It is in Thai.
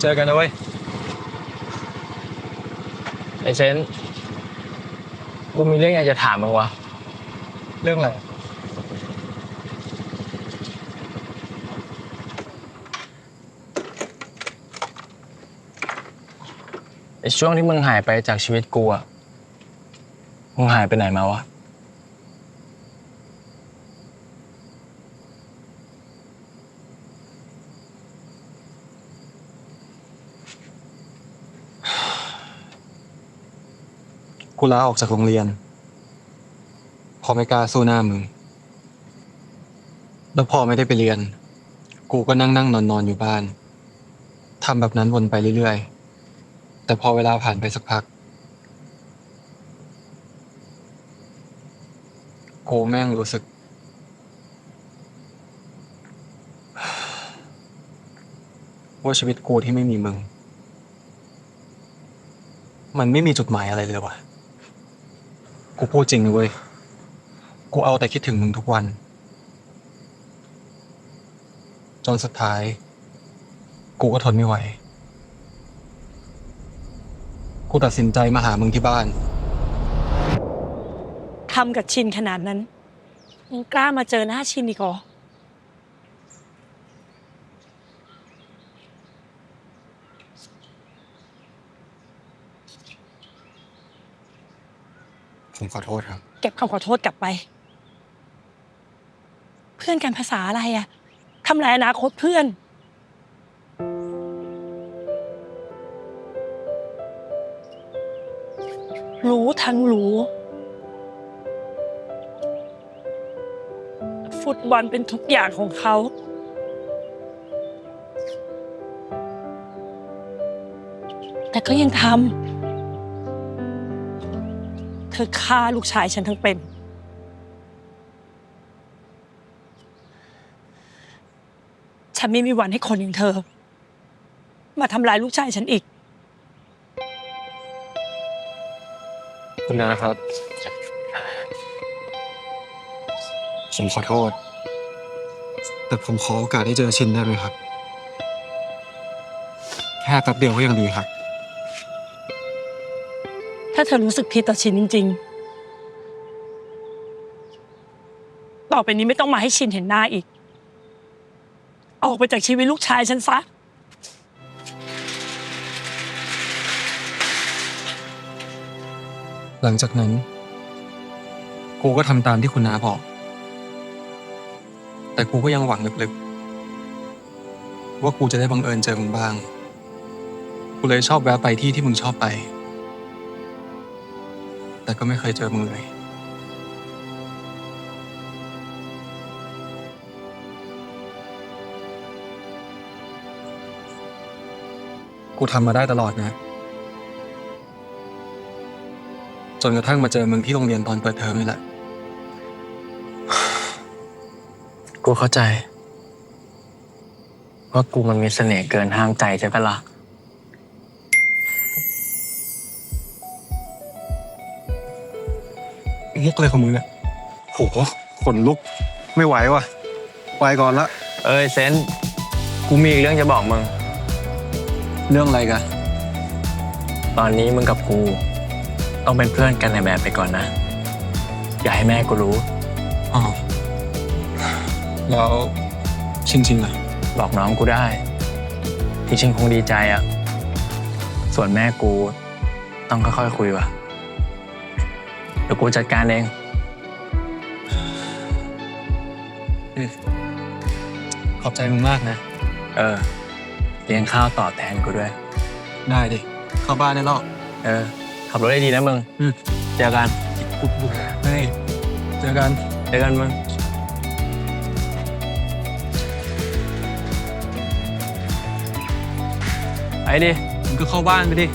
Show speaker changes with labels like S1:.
S1: เจอกันนะเว้ย
S2: ไอเซนกูมีเรื่องอยากจะถามมึงวะ
S1: เรื่องอะไร
S2: ไอช่วงที่มึงหายไปจากชีวิตกูอะมึงหายไปไหนมาวะ
S1: กูลาออกจากโรงเรียนพอไม่กล้าสู้หน้ามึง แล้วพอไม่ได้ไปเรียน กูก็นั่งนั่งนอนนอนอยู่บ้านทำแบบนั้นวนไปเรื่อยๆ แต่พอเวลาผ่านไปสักพัก กูแม่งรู้สึก ว่าชีวิตกูที่ไม่มีมึง มันไม่มีจุดหมายอะไรเลยว่ะ กูพูดจริงเลยเว้ย กูเอาแต่คิดถึงมึงทุกวัน จนสุดท้าย กูก็ทนไม่ไหว กูตัดสินใจมาหามึงที่บ้าน
S3: ทำกับชินขนาดนั้นยังกล้ามาเจอหน้าชินอีกเหรอ
S1: ผมขอโทษครับ
S3: เก็บคำขอโทษกลับไป เพื่อนกันภาษาอะไรอะทำลายอนาคตเพื่อน รู้ทั้งรู้ ฟุตบอลเป็นทุกอย่างของเขา แต่ก็ยังทำ ธอฆ่าลูกชายฉันทั้งเป็น ฉันไม่มีวันให้คนอย่างเธอ มาทำลายลูกชายฉันอีก
S1: คุณนะครับ ผมขอโทษ แต่ผมขอโอกาสได้เจอชินได้ไหมครับ แค่แป๊บเดียวก็ยังดีครับ
S3: ถ้าเธอรู้สึกผิดต่อชินจริง ๆ ต่อไปนี้ไม่ต้องมาให้ชินเห็นหน้าอีก ออกไปจากชีวิตลูกชายฉันซะ
S1: หลังจากนั้น กูก็ทำตามที่คุณน้าบอก แต่กูก็ยังหวังลึกๆ ว่ากูจะได้บังเอิญเจอมึงบ้าง กูเลยชอบแวะไปที่ที่มึงชอบไป แต่ก็ไม่เคยเจอมึงเลยกูทำมาได้ตลอดนะ จนกระทั่งมาเจอมึงที่โรงเรียนตอนเปิดเทอมนี่แหละ
S2: กูเข้าใจ ว่ากูมันมีเสน่ห์เกินห้ามใจใช่ปะล่ะ
S1: มุกเลยของมึงเนี่ยโหขนลุกไม่ไหวว่ะไปก่อนละ
S2: เอ้ยเซนกูมีอีกเรื่องจะบอกมึง
S1: เรื่องอะไรกัน
S2: ตอนนี้มึงกับกู ต้องเป็นเพื่อนกันในแบบไปก่อนนะ อย่าให้แม่กูรู้
S1: อ๋อแล้วชิงชิงล่ะ
S2: บอกน้องกูได้ที่ชิงคงดีใจอะส่วนแม่กูต้องค่อยๆคุยว่ะเดี๋ยวกูจัดการเอง
S1: ขอบใจมึงมากนะ
S2: เออเลี้ยงข้าวตอบแทนกูด้วย
S1: ได้ดิ เข้าบ้านได้แล้ว
S2: เออ ขับรถได้ดีนะมึง
S1: อืม
S2: เจอกัน
S1: เฮ้ยเจอกัน
S2: เจอกันมึงไปดิ
S1: มึงก็เข้าบ้านไปดิ